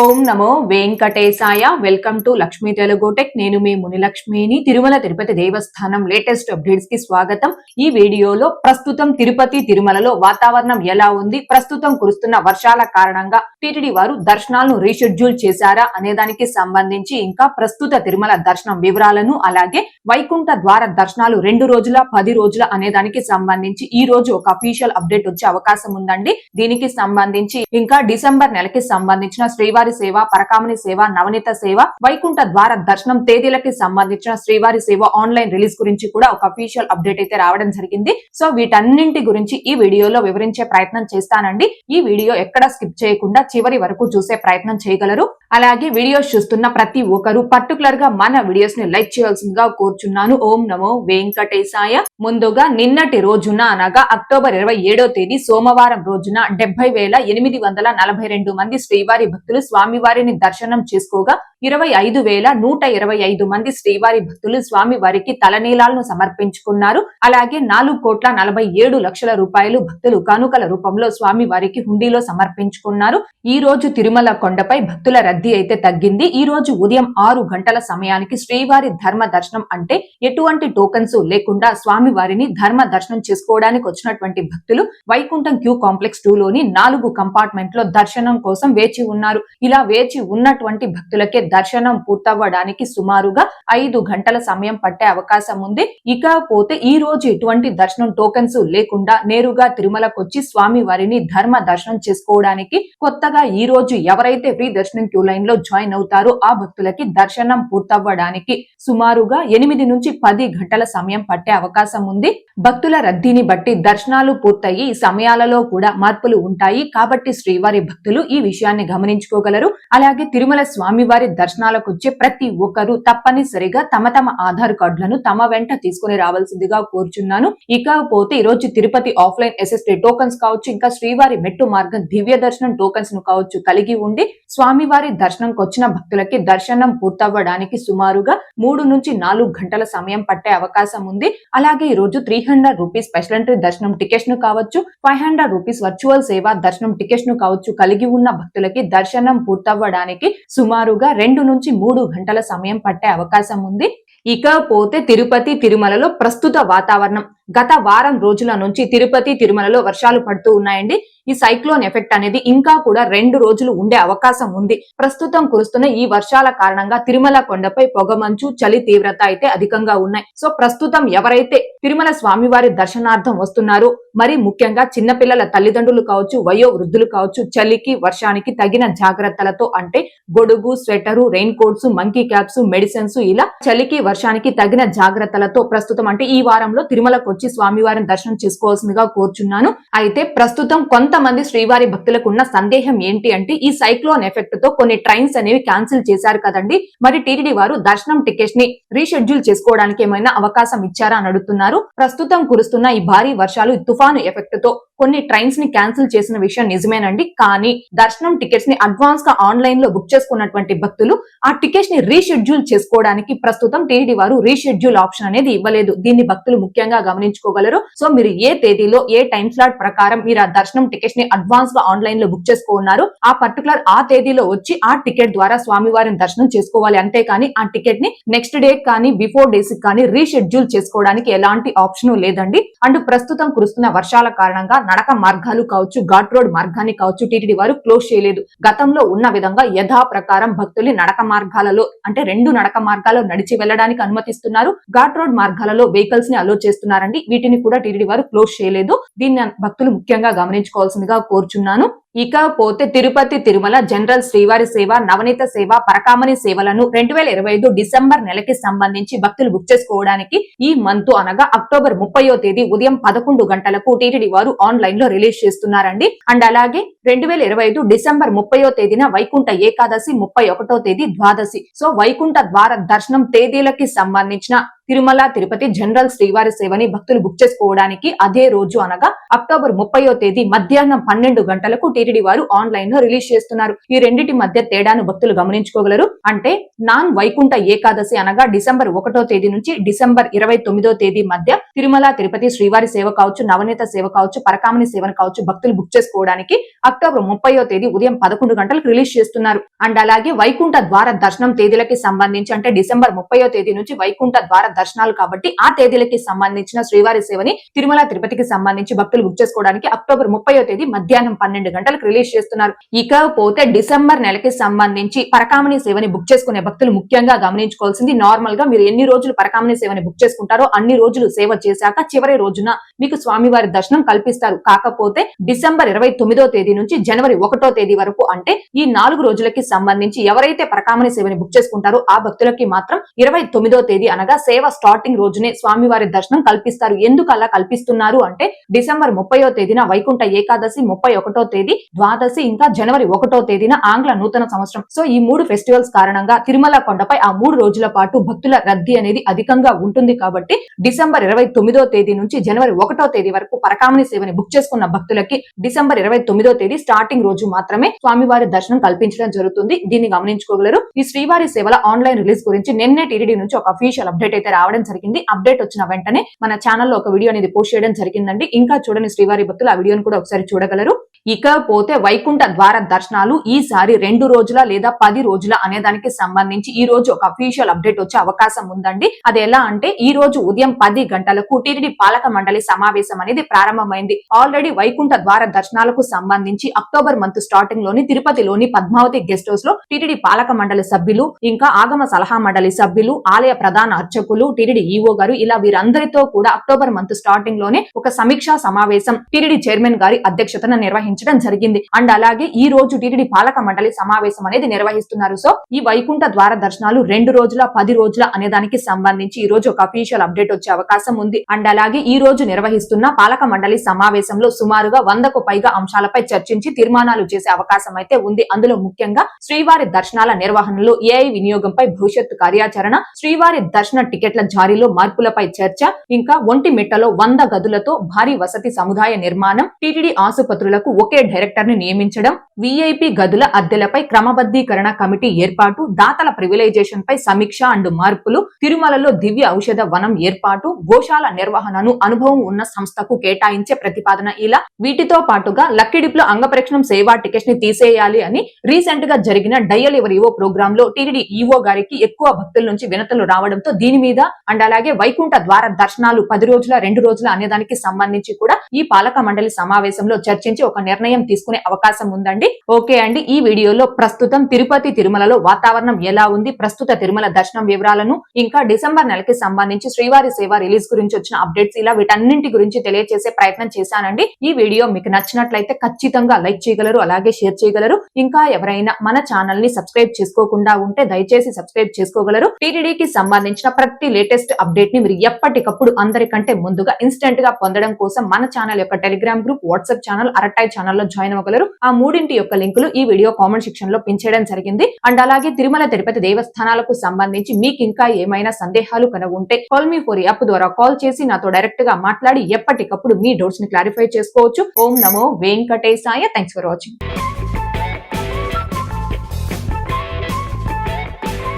ఓం నమో వెంకటేశాయ. Welcome to Lakshmi Telugu tech. నేను మీ మునిలక్ష్మిని. తిరుమల తిరుపతి దేవస్థానం లేటెస్ట్ అప్డేట్స్కి స్వాగతం. ఈ వీడియోలో ప్రస్తుతం తిరుపతి తిరుమలలో వాతావరణం ఎలా ఉంది? ప్రస్తుతం కురుస్తున్న వర్షాల కారణంగా టీటీడీ వారు దర్శనాలను రీషెడ్యూల్ చేశారా అనే దానికి సంబంధించి ఇంకా ప్రస్తుత తిరుమల దర్శనం వివరాలను అలాగే వైకుంఠ ద్వార దర్శనాలు రెండు రోజుల పది రోజుల అనే దానికి సంబంధించి ఈ రోజు ఒక అఫీషియల్ అప్డేట్ వచ్చే అవకాశం ఉందండి. దీనికి సంబంధించి ఇంకా డిసెంబర్ నెలకి సంబంధించిన శ్రీవారి సేవ పరకామణి సేవ నవనీత సేవ వైకుంఠ ద్వార దర్శనం తేదీలకి సంబంధించిన శ్రీవారి సేవ ఆన్లైన్ రిలీజ్ గురించి కూడా ఒక అఫీషియల్ అప్డేట్ అయితే రావడం జరిగింది. సో వీటన్నింటి గురించి ఈ వీడియోలో వివరించే ప్రయత్నం చేస్తానండి. ఈ వీడియో ఎక్కడ స్కిప్ చేయకుండా చివరి వరకు చూసే ప్రయత్నం చేయగలరు. అలాగే వీడియోస్ చూస్తున్న ప్రతి ఒక్కరు పర్టికులర్గా మన వీడియోస్ని లైక్ చేయాల్సిందిగా కోరుచున్నాను. ఓం నమో వెంకటేశాయ. ముందుగా నిన్నటి రోజున అనగా అక్టోబర్ ఇరవై ఏడో తేదీ సోమవారం రోజున డెబ్బై వేల ఎనిమిది వందల నలభై రెండు మంది శ్రీవారి భక్తులు స్వామివారిని దర్శనం చేసుకోగా ఇరవై ఐదు వేల నూట ఇరవై ఐదు మంది శ్రీవారి భక్తులు స్వామి వారికి తలనీలాలను సమర్పించుకున్నారు. అలాగే నాలుగు కోట్ల నలభై ఏడు లక్షల రూపాయలు భక్తులు కానుకల రూపంలో స్వామి వారికి హుండీలో సమర్పించుకున్నారు. ఈ రోజు తిరుమల కొండపై భక్తుల రద్దీ అయితే తగ్గింది. ఈ రోజు ఉదయం ఆరు గంటల సమయానికి శ్రీవారి ధర్మ దర్శనం అంటే ఎటువంటి టోకన్స్ లేకుండా స్వామి వారిని ధర్మ దర్శనం చేసుకోవడానికి వచ్చినటువంటి భక్తులు వైకుంఠం క్యూ కాంప్లెక్స్ టూ లోని నాలుగు కంపార్ట్మెంట్లో దర్శనం కోసం వేచి ఉన్నారు. ఇలా వేచి ఉన్నటువంటి భక్తులకే దర్శనం పూర్తవ్వడానికి సుమారుగా ఐదు గంటల సమయం పట్టే అవకాశం ఉంది. ఇకపోతే ఈ రోజు ఎటువంటి దర్శనం టోకెన్స్ లేకుండా నేరుగా తిరుమలకొచ్చి స్వామి వారిని ధర్మ దర్శనం చేసుకోవడానికి కొత్తగా ఈ రోజు ఎవరైతే ఫ్రీ దర్శనం క్యూ లైన్లో జాయిన్ అవుతారో ఆ భక్తులకి దర్శనం పూర్తవ్వడానికి సుమారుగా ఎనిమిది నుంచి పది గంటల సమయం పట్టే అవకాశం ఉంది. భక్తుల రద్దీని బట్టి దర్శనాలు పూర్తయి సమయాలలో కూడా మార్పులు ఉంటాయి. కాబట్టి శ్రీవారి భక్తులు ఈ విషయాన్ని గమనించుకోగలరు. అలాగే తిరుమల స్వామివారి దర్శనాలకు వచ్చే ప్రతి ఒక్కరూ తప్పనిసరిగా తమ తమ ఆధార్ కార్డులను తమ వెంట తీసుకుని రావాల్సిందిగా కోరుచున్నాను. ఇకపోతే ఈ రోజు తిరుపతి ఆఫ్లైన్ ఎస్ఎస్టీ టోకన్స్ కావచ్చు ఇంకా శ్రీవారి మెట్టు మార్గం దివ్య దర్శనం టోకన్స్ను కావచ్చు కలిగి ఉండి స్వామివారి దర్శనంకి వచ్చిన భక్తులకి దర్శనం పూర్తవ్వడానికి సుమారుగా మూడు నుంచి నాలుగు గంటల సమయం పట్టే అవకాశం ఉంది. అలాగే ఈ రోజు three hundred rupees special entry దర్శనం టికెట్స్ను కావచ్చు ఫైవ్ హండ్రెడ్ రూపీస్ వర్చువల్ సేవ దర్శనం టికెట్స్ను కావచ్చు కలిగి ఉన్న భక్తులకి దర్శనం పూర్తవ్వడానికి సుమారుగా రెండు నుంచి మూడు గంటల సమయం పట్టే అవకాశం ఉంది. ఇకపోతే తిరుపతి తిరుమలలో ప్రస్తుత వాతావరణం గత వారం రోజుల నుంచి తిరుపతి తిరుమలలో వర్షాలు పడుతూ ఉన్నాయండి. ఈ సైక్లోన్ ఎఫెక్ట్ అనేది ఇంకా కూడా రెండు రోజులు ఉండే అవకాశం ఉంది. ప్రస్తుతం కురుస్తున్న ఈ వర్షాల కారణంగా తిరుమల కొండపై పొగమంచు చలి తీవ్రత అయితే అధికంగా ఉన్నాయి. సో ప్రస్తుతం ఎవరైతే తిరుమల స్వామివారి దర్శనార్థం వస్తున్నారో మరి ముఖ్యంగా చిన్నపిల్లల తల్లిదండ్రులు కావచ్చు వయో వృద్ధులు కావచ్చు చలికి వర్షానికి తగిన జాగ్రత్తలతో అంటే గొడుగు sweater rain coats monkey caps medicines ఇలా చలికి వర్షానికి తగిన జాగ్రత్తలతో ప్రస్తుతం అంటే ఈ వారంలో తిరుమలకు వచ్చి స్వామివారిని దర్శనం చేసుకోవాల్సిందిగా కోరుచున్నాను. అయితే ప్రస్తుతం కొంతమంది శ్రీవారి భక్తులకు ఉన్న సందేహం ఏంటి అంటే ఈ సైక్లోన్ ఎఫెక్ట్తో కొన్ని ట్రైన్స్ అనేవి క్యాన్సిల్ చేశారు కదండి. మరి టీటీడీ వారు దర్శనం టికెట్స్ని రీషెడ్యూల్ చేసుకోవడానికి ఏమైనా అవకాశం ఇచ్చారా అని అడుగుతున్నారు. ప్రస్తుతం కురుస్తున్న ఈ భారీ వర్షాలు తుఫాను ఎఫెక్ట్తో కొన్ని ట్రైన్స్ని క్యాన్సిల్ చేసిన విషయం నిజమేనండి. కానీ దర్శనం టికెట్స్ని అడ్వాన్స్గా ఆన్లైన్లో బుక్ చేసుకున్నటువంటి భక్తులు ఆ టికెట్స్ని రీషెడ్యూల్ చేసుకోవడానికి ప్రస్తుతం టీటీడీ వారు రీషెడ్యూల్ ఆప్షన్ అనేది ఇవ్వలేదు. దీన్ని భక్తులు ముఖ్యంగా గమనించుకోగలరు. సో మీరు ఏ తేదీలో ఏ టైం స్లాట్ ప్రకారం మీరు ఆ దర్శనం టికెట్స్ని అడ్వాన్స్గా ఆన్లైన్లో బుక్ చేసుకున్నారు ఆ పర్టికులర్ ఆ తేదీలో వచ్చి ఆ టికెట్ ద్వారా స్వామివారిని దర్శనం చేసుకోవాలి. అంతే కానీ ఆ టికెట్ని నెక్స్ట్ డే కానీ బిఫోర్ డేస్ కానీ రీషెడ్యూల్ చేసుకోవడానికి ఎలాంటి ఆప్షన్ లేదండి. అండ్ ప్రస్తుతం కురుస్తున్న వర్షాల కారణంగా నడక మార్గాలు కావచ్చు ఘాట్ రోడ్ మార్గాన్ని కావచ్చు టీటీడీ వారు క్లోజ్ చేయలేదు. గతంలో ఉన్న విధంగా యథా ప్రకారం భక్తుల్ని నడక మార్గాలలో అంటే రెండు నడక మార్గాల్లో నడిచి వెళ్ళడానికి అనుమతిస్తున్నారు. ఘాట్ రోడ్ మార్గాలలో వెహికల్స్ని అలో చేస్తున్నారండి. వీటిని కూడా టీటీడీ వారు క్లోజ్ చేయలేదు. దీన్ని భక్తులు ముఖ్యంగా గమనించుకోవాల్సిందిగా కోరుచున్నాను. ఇకపోతే తిరుపతి తిరుమల జనరల్ శ్రీవారి సేవ నవనీత సేవ పరకామణి సేవలను రెండు వేల ఇరవై ఐదు డిసెంబర్ నెలకి సంబంధించి భక్తులు బుక్ చేసుకోవడానికి ఈ మంత్ అనగా అక్టోబర్ ముప్పయో తేదీ ఉదయం పదకొండు గంటలకు టీటీడీ వారు ఆన్లైన్లో రిలీజ్ చేస్తున్నారండి. అండ్ అలాగే రెండు వేల ఇరవై ఐదు డిసెంబర్ ముప్పయో తేదీన వైకుంఠ ఏకాదశి ముప్పై ఒకటో తేదీ ద్వాదశి. సో వైకుంఠ ద్వార దర్శనం తేదీలకి సంబంధించిన తిరుమల తిరుపతి జనరల్ శ్రీవారి సేవని భక్తులు బుక్ చేసుకోవడానికి అదే రోజు అనగా అక్టోబర్ ముప్పయో తేదీ మధ్యాహ్నం పన్నెండు గంటలకు టీటీడీ వారు ఆన్లైన్లో రిలీజ్ చేస్తున్నారు. ఈ రెండింటి మధ్య తేడాను భక్తులు గమనించుకోగలరు. అంటే నాన్ వైకుంఠ ఏకాదశి అనగా డిసెంబర్ ఒకటో తేదీ నుంచి డిసెంబర్ ఇరవై తొమ్మిదో తేదీ మధ్య తిరుమల తిరుపతి శ్రీవారి సేవ కావచ్చు నవనీత సేవ కావచ్చు పరకామణి సేవను కావచ్చు భక్తులు బుక్ చేసుకోవడానికి అక్టోబర్ ముప్పయో తేదీ ఉదయం పదకొండు గంటలకు రిలీజ్ చేస్తున్నారు. అండ్ అలాగే వైకుంఠ ద్వార దర్శనం తేదీలకి సంబంధించి అంటే డిసెంబర్ ముప్పయో తేదీ నుంచి వైకుంఠ ద్వార దర్శనాలు కాబట్టి ఆ తేదీలకి సంబంధించిన శ్రీవారి సేవని తిరుమల తిరుపతికి సంబంధించి భక్తులు బుక్ చేసుకోవడానికి అక్టోబర్ ముప్పయో తేదీ మధ్యాహ్నం పన్నెండు గంటలకు రిలీజ్ చేస్తున్నారు. ఇకపోతే డిసెంబర్ నెలకి సంబంధించి పరకామణి సేవని బుక్ చేసుకునే భక్తులు ముఖ్యంగా గమనించుకోవాల్సింది నార్మల్గా మీరు ఎన్ని రోజులు పరకామణి సేవని బుక్ చేసుకుంటారో అన్ని రోజులు సేవ చేశాక చివరి రోజున మీకు స్వామివారి దర్శనం కల్పిస్తారు. కాకపోతే డిసెంబర్ ఇరవై తొమ్మిదో తేదీ నుంచి జనవరి ఒకటో తేదీ వరకు అంటే ఈ నాలుగు రోజులకి సంబంధించి ఎవరైతే పరకామణి సేవని బుక్ చేసుకుంటారో ఆ భక్తులకి మాత్రం ఇరవై తొమ్మిదో తేదీ అనగా సేవ స్టార్టింగ్ రోజునే స్వామివారి దర్శనం కల్పిస్తారు. ఎందుకు అలా కల్పిస్తున్నారు అంటే డిసెంబర్ ముప్పయో తేదీన వైకుంఠ ఏకాదశి ముప్పై ఒకటో తేదీ ద్వాదశి ఇంకా జనవరి ఒకటో తేదీన ఆంగ్ల నూతన సంవత్సరం. సో ఈ మూడు ఫెస్టివల్స్ కారణంగా తిరుమల కొండపై ఆ మూడు రోజుల పాటు భక్తుల రద్దీ అనేది అధికంగా ఉంటుంది కాబట్టి డిసెంబర్ ఇరవై తొమ్మిదో తేదీ నుంచి జనవరి ఒకటో తేదీ వరకు పరకామణి సేవని బుక్ చేసుకున్న భక్తులకి డిసెంబర్ ఇరవై తొమ్మిదో తేదీ స్టార్టింగ్ రోజు మాత్రమే స్వామివారి దర్శనం కల్పించడం జరుగుతుంది. దీన్ని గమనించుకోగలరు. ఈ శ్రీవారి సేవల ఆన్లైన్ రిలీజ్ గురించి నిన్నే టీడీ నుంచి ఒక అఫీషియల్ అప్డేట్ అయితే రావడం జరిగింది. అప్డేట్ వచ్చిన వెంటనే మన ఛానల్లో ఒక వీడియో అనేది పోస్ట్ చేయడం జరిగిందండి. ఇంకా చూడని శ్రీవారి భక్తులు ఆ వీడియోని కూడా ఒకసారి చూడగలరు. ఇకపోతే వైకుంఠ ద్వార దర్శనాలు ఈసారి రెండు రోజుల లేదా పది రోజుల అనే దానికి సంబంధించి ఈ రోజు ఒక అఫీషియల్ అప్డేట్ వచ్చే అవకాశం ఉందండి. అది ఎలా అంటే ఈ రోజు ఉదయం పది గంటలకు టీటీడీ పాలక మండలి సమావేశం అనేది ప్రారంభమైంది. ఆల్రెడీ వైకుంఠ ద్వార దర్శనాలకు సంబంధించి అక్టోబర్ మంత్ స్టార్టింగ్లోని తిరుపతిలోని పద్మావతి గెస్ట్ హౌస్లో టీటీడీ పాలక మండలి సభ్యులు ఇంకా ఆగమ సలహా మండలి సభ్యులు ఆలయ ప్రధాన అర్చకులు టీటీడీ ఈఓ గారు ఇలా వీరందరితో కూడా అక్టోబర్ మంత్ స్టార్టింగ్లోనే ఒక సమీక్షా సమావేశం టీటీడీ చైర్మన్ గారి అధ్యక్షతన నిర్వహించడం జరిగింది. అండ్ అలాగే ఈ రోజు టీటీడీ పాలక మండలి సమావేశం అనేది నిర్వహిస్తున్నారు. సో ఈ వైకుంఠ ద్వార దర్శనాలు రెండు రోజుల పది రోజుల అనే దానికి సంబంధించి ఈ రోజు ఒక అఫీషియల్ అప్డేట్ వచ్చే అవకాశం ఉంది. అండ్ అలాగే ఈ రోజు నిర్వహిస్తున్న పాలక మండలి సమావేశంలో సుమారుగా వందకు పైగా అంశాలపై చర్చించి తీర్మానాలు చేసే అవకాశం అయితే ఉంది. అందులో ముఖ్యంగా శ్రీవారి దర్శనాల నిర్వహణలో ఏఐ వినియోగంపై భవిష్యత్తు కార్యాచరణ శ్రీవారి దర్శన టికెట్ల జారీలో మార్పులపై చర్చ ఇంకా ఒంటి మిట్టలో వంద గదులతో భారీ వసతి సముదాయ నిర్మాణం టీటీడీ ఆసుపత్రులకు ఒకే డైరెక్టర్ని నియమించడం విఐపి గదుల అద్దెలపై క్రమబద్ధీకరణ కమిటీ ఏర్పాటు దాతల ప్రివిలైజేషన్ పై సమీక్ష అండ్ మార్పులు తిరుమలలో దివ్య ఔషధ వనం ఏర్పాటు గోశాల నిర్వహణను అనుభవం ఉన్న సంస్థకు కేటాయించే ప్రతిపాదన ఇలా వీటితో పాటుగా లక్కిడిప్లో అంగప్రక్షణం సేవా టికెట్స్ని తీసేయాలి అని రీసెంట్గా జరిగిన డయల్ ఎవర్ ఈవో ప్రోగ్రామ్లో టీడీ ఈవో గారికి ఎక్కువ భక్తుల నుంచి వినతులు రావడంతో దీని మీద అండ్ అలాగే వైకుంఠ ద్వార దర్శనాలు పది రోజుల రెండు రోజుల అనేదానికి సంబంధించి కూడా ఈ పాలక మండలి సమావేశంలో చర్చించి ఒక నిర్ణయం తీసుకునే అవకాశం ఉందండి. ఓకే అండి ఈ వీడియోలో ప్రస్తుతం తిరుపతి తిరుమలలో వాతావరణం ఎలా ఉంది? ప్రస్తుత తిరుమల దర్శనం వివరాలను ఇంకా డిసెంబర్ నెలకి సంబంధించి శ్రీవారి సేవ రిలీజ్ గురించి వచ్చిన అప్డేట్స్ ఇలా వీటన్నింటి గురించి తెలియజేసే ప్రయత్నం చేశానండి. ఈ వీడియో మీకు నచ్చినట్లయితే ఖచ్చితంగా లైక్ చేయగలరు అలాగే షేర్ చేయగలరు. ఇంకా ఎవరైనా మన ఛానల్ని సబ్స్క్రైబ్ చేసుకోకుండా ఉంటే దయచేసి సబ్స్క్రైబ్ చేసుకోగలరు. టీటీడీకి సంబంధించిన ప్రతి లేటెస్ట్ అప్డేట్ని మీరు ఎప్పటికప్పుడు అందరికంటే ముందుగా ఇన్స్టెంట్గా పొందడం కోసం మన ఛానల్ యొక్క Telegram group WhatsApp channel Arattai ఛానల్లో జాయిన్ అవ్వగలరు. ఆ మూడింటి యొక్క లింకులు ఈ వీడియో కామెంట్ సెక్షన్లో పెంచేయడం జరిగింది. అండ్ అలాగే తిరుమల తిరుపతి దేవస్థానాలకు సంబంధించి మీకు ఇంకా ఏమైనా సందేహాలు కనుక ఉంటే కాల్ మీ ఫోర్ యాప్ ద్వారా కాల్ చేసి నాతో డైరెక్ట్గా మాట్లాడి ఎప్పటికప్పుడు మీ డౌట్స్ని క్లారిఫై చేసుకోవచ్చు. ఓం నమో వెంకటేశాయ. Thanks for watching